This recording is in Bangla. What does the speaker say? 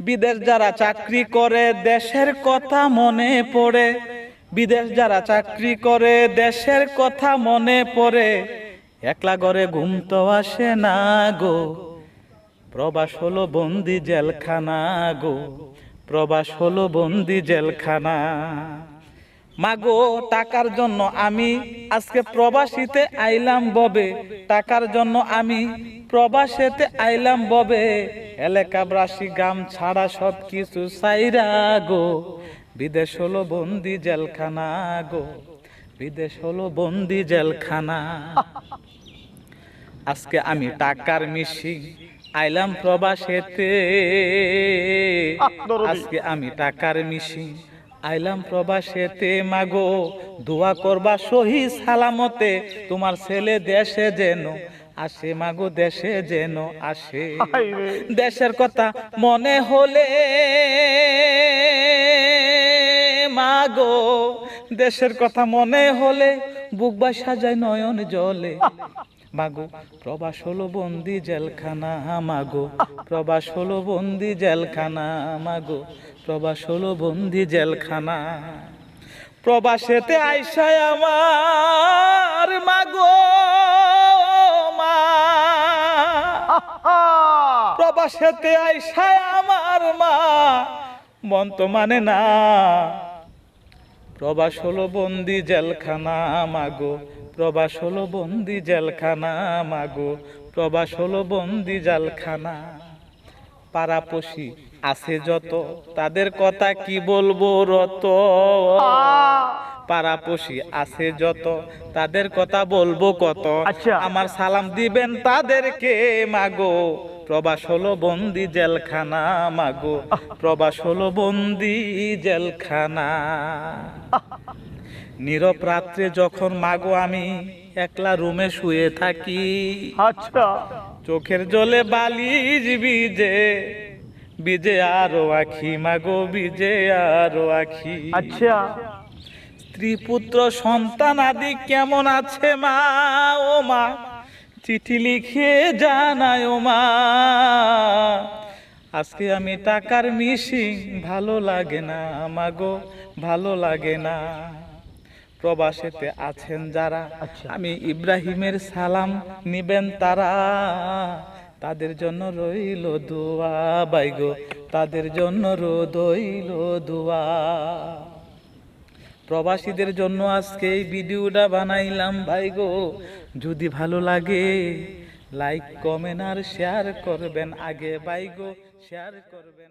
বিদেশ যারা চাকরি করে, দেশের কথা মনে পড়ে। বিদেশ যারা চাকরি করে, দেশের কথা মনে পড়ে। একলা ঘরে ঘুম তো আসে না গো। প্রবাস হলো বন্দি জেলখানা গো। প্রবাস হলো বন্দি জেলখানা। মাগো, টাকার জন্য আমি আজকে প্রবাসীতে আইলাম ববে। টাকার জন্য আমি প্রবাসেতে আইলাম ববে। এলাকাবাসী গ্রাম ছাড়া সব কিছু সাইরা গো। বিদেশ হলো বন্দি জেলখানা গো। বিদেশ হলো বন্দি জেলখানা। আজকে আমি টাকার মিশি আইলাম প্রবাসেতে। আজকে আমি টাকার মিশি আইলাম প্রবাসেতে। মাগো দোয়া করবা সহি সালামতে তোমার ছেলে দেশে যেন আসে মাগো দেশে যেন আসে। দেশের কথা মনে হলে মাগো দেশের কথা মনে হলে বুক বা সাজায় নয়ন জলে। মাগো প্রবাস হলো বন্দি জেলখানা মাগো প্রবাস হলো বন্দি জেলখানা মাগো প্রবাস হলো বন্দি জেলখানা। প্রবাসেতে আইসায় আমার মাগো। প্রবাসেতে আইসায় আমার মা। মন তো মানে না। প্রবাস হলো বন্দি জেলখানা মাগো। প্রবাস হলো বন্দি জেলখানা মাগো। প্রবাস হলো বন্দি জেলখানা। পাড়াপশি আছে যত, তাদের কথা কি বলব রত? পাড়াপশি আছে যত তাদের কথা বলব কত। আচ্ছা। আমার সালাম দিবেন তাদেরকে মাগো। প্রবাস হলো বন্দি জেলখানা মাগো। প্রবাস হলো বন্দি জেলখানা। নীরব রাত্রে যখন মাগো আমি একলা রুমে শুয়ে থাকি। আচ্ছা। চোখের জলে বালিশ বিজে বিজে আরও আখি মাগো বিজে আরও আখি। আচ্ছা। স্ত্রী পুত্র সন্তান আদি কেমন আছে মা? ও মা চিঠি লিখে জানায় ও মা। আজকে আমি টাকার মিশিং ভালো লাগে না মাগো ভালো লাগে না। প্রবাসেতে আছেন যারা আচ্ছা। আমি ইব্রাহিমের সালাম নিবেন তারা। তাদের জন্য রইল দোয়া বাইগো তাদের জন্য রইল দোয়া। প্রবাসীদের জন্য আজকে এই ভিডিওটা বানাইলাম, ভাই গো। যদি ভালো লাগে লাইক কমেন্ট আর শেয়ার করবেন আগে, ভাই গো। শেয়ার করবেন